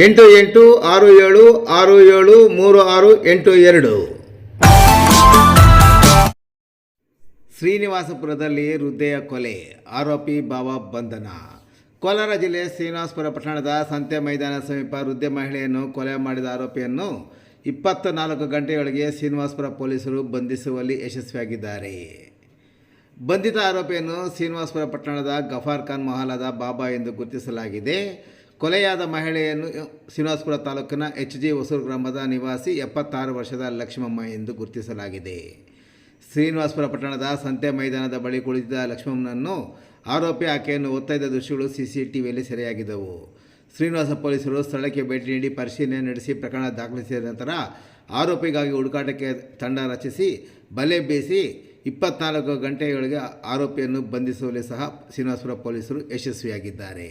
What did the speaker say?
ಎಂಟು ಎಂಟು ಆರು ಏಳು ಆರು ಏಳು, ಮೂರು ಆರು, ಎಂಟು ಎರಡು. ಶ್ರೀನಿವಾಸಪುರದಲ್ಲಿ ಹೃದಯ ಕೊಲೆ, ಆರೋಪಿ ಬಾಬಾ ಬಂಧನ. ಕೋಲಾರ ಜಿಲ್ಲೆ ಶ್ರೀನಿವಾಸಪುರ ಪಟ್ಟಣದ ಸಂತೆ ಮೈದಾನ ಸಮೀಪ ವೃದ್ಧೆ ಮಹಿಳೆಯನ್ನು ಕೊಲೆ ಮಾಡಿದ ಆರೋಪಿಯನ್ನು ಇಪ್ಪತ್ತ ನಾಲ್ಕು ಗಂಟೆಯೊಳಗೆ ಶ್ರೀನಿವಾಸಪುರ ಪೊಲೀಸರು ಬಂಧಿಸುವಲ್ಲಿ ಯಶಸ್ವಿಯಾಗಿದ್ದಾರೆ. ಬಂಧಿತ ಆರೋಪಿಯನ್ನು ಶ್ರೀನಿವಾಸಪುರ ಪಟ್ಟಣದ ಗಫಾರ್ ಖಾನ್ ಮೊಹಲಾದ ಬಾಬಾ ಎಂದು ಗುರುತಿಸಲಾಗಿದೆ. ಕೊಲೆಯಾದ ಮಹಿಳೆಯನ್ನು ಶ್ರೀನಿವಾಸಪುರ ತಾಲೂಕಿನ ಎಚ್ ಜಿ ಹೊಸೂರು ಗ್ರಾಮದ ನಿವಾಸಿ ಎಪ್ಪತ್ತಾರು ವರ್ಷದ ಲಕ್ಷ್ಮಮ್ಮ ಎಂದು ಗುರುತಿಸಲಾಗಿದೆ. ಶ್ರೀನಿವಾಸಪುರ ಪಟ್ಟಣದ ಸಂತೆ ಮೈದಾನದ ಬಳಿ ಕುಳಿತಿದ್ದ ಲಕ್ಷ್ಮಮ್ಮನನ್ನು ಆರೋಪಿ ಆಕೆಯನ್ನು ಒತ್ತೈದ ದೃಶ್ಯಗಳು ಸಿಸಿಟಿವಿಯಲ್ಲಿ ಸೆರೆಯಾಗಿದ್ದವು. ಶ್ರೀನಿವಾಸ ಪೊಲೀಸರು ಸ್ಥಳಕ್ಕೆ ಭೇಟಿ ನೀಡಿ ಪರಿಶೀಲನೆ ನಡೆಸಿ ಪ್ರಕರಣ ದಾಖಲಿಸಿದ ನಂತರ ಆರೋಪಿಗಾಗಿ ಹುಡುಕಾಟಕ್ಕೆ ತಂಡ ರಚಿಸಿ ಬಲೆ ಬೀಸಿ ಇಪ್ಪತ್ನಾಲ್ಕು ಗಂಟೆಯೊಳಗೆ ಆರೋಪಿಯನ್ನು ಬಂಧಿಸುವಲ್ಲಿ ಸಹ ಶ್ರೀನಿವಾಸಪುರ ಪೊಲೀಸರು ಯಶಸ್ವಿಯಾಗಿದ್ದಾರೆ.